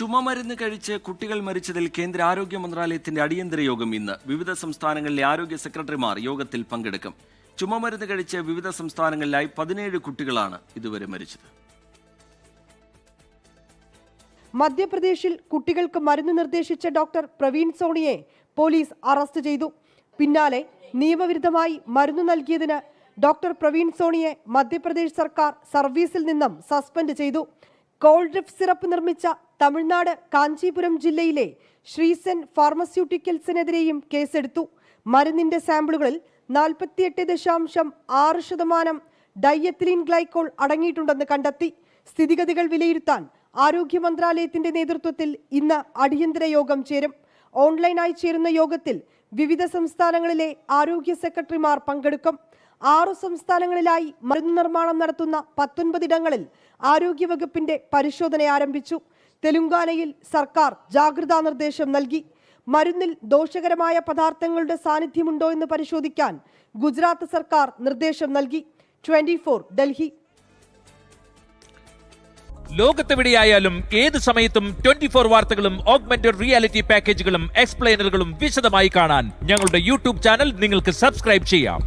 ചുമമരുന്ന് കഴിച്ച് കുട്ടികൾ മരിച്ചതിൽ കേന്ദ്ര ആരോഗ്യ മന്ത്രാലയത്തിന്റെ അടിയന്തര യോഗം ഇന്ന്. വിവിധ സംസ്ഥാനങ്ങളിലെ ആരോഗ്യ സെക്രട്ടറിമാർ യോഗത്തിൽ പങ്കെടുക്കും. ചുമമരുന്ന് കഴിച്ച് വിവിധ സംസ്ഥാനങ്ങളിലായി പതിനേഴ് കുട്ടികളാണ് ഇതുവരെ മരിച്ചത്. മധ്യപ്രദേശിൽ കുട്ടികൾക്ക് മരുന്ന് നിർദ്ദേശിച്ച ഡോക്ടർ പ്രവീൺ സോണിയെ പോലീസ് അറസ്റ്റ് ചെയ്തു. പിന്നാലെ നിയമവിരുദ്ധമായി മരുന്ന് നൽകിയതിന് ഡോക്ടർ പ്രവീൺ സോണിയെ മധ്യപ്രദേശ് സർക്കാർ സർവീസിൽ നിന്നും സസ്പെൻഡ് ചെയ്തു. കോൾഡ് സിറപ്പ് നിർമ്മിച്ച തമിഴ്നാട് കാഞ്ചീപുരം ജില്ലയിലെ ശ്രീസൻ ഫാർമസ്യൂട്ടിക്കൽസിനെതിരെയും കേസെടുത്തു. മരുന്നിന്റെ സാമ്പിളുകളിൽ നാൽപ്പത്തിയെട്ട് ദശാംശം ആറ് ശതമാനം ഡയത്തിലീൻ ഗ്ലൈക്കോൾ അടങ്ങിയിട്ടുണ്ടെന്ന് കണ്ടെത്തി. സ്ഥിതിഗതികൾ വിലയിരുത്താൻ ആരോഗ്യ മന്ത്രാലയത്തിന്റെ നേതൃത്വത്തിൽ ഇന്ന് അടിയന്തര യോഗം ചേരും. ഓൺലൈനായി ചേരുന്ന യോഗത്തിൽ വിവിധ സംസ്ഥാനങ്ങളിലെ ആരോഗ്യ സെക്രട്ടറിമാർ പങ്കെടുക്കും. ആറു സംസ്ഥാനങ്ങളിലായി മരുന്ന് നിർമ്മാണം നടത്തുന്ന പത്തൊൻപതിടങ്ങളിൽ ആരോഗ്യവകുപ്പിന്റെ പരിശോധന ആരംഭിച്ചു. തെലുങ്കാനയിൽ സർക്കാർ ജാഗ്രതാ നിർദ്ദേശം നൽകി. മരുന്നിൽ ദോഷകരമായ പദാർത്ഥങ്ങളുടെ സാന്നിധ്യമുണ്ടോ എന്ന് പരിശോധിക്കാൻ ഗുജറാത്ത് സർക്കാർ നിർദ്ദേശം നൽകി. ട്വന്റി ഡൽഹി. ലോകത്തെവിടെയായാലും ഏത് സമയത്തും ട്വന്റി ഫോർ വാർത്തകളും ഓഗ്മെന്റഡ് റിയാലിറ്റി പാക്കേജുകളും എക്സ്പ്ലെയിനറുകളും വിശദമായി കാണാൻ ഞങ്ങളുടെ യൂട്യൂബ് ചാനൽ നിങ്ങൾക്ക് സബ്സ്ക്രൈബ് ചെയ്യാം.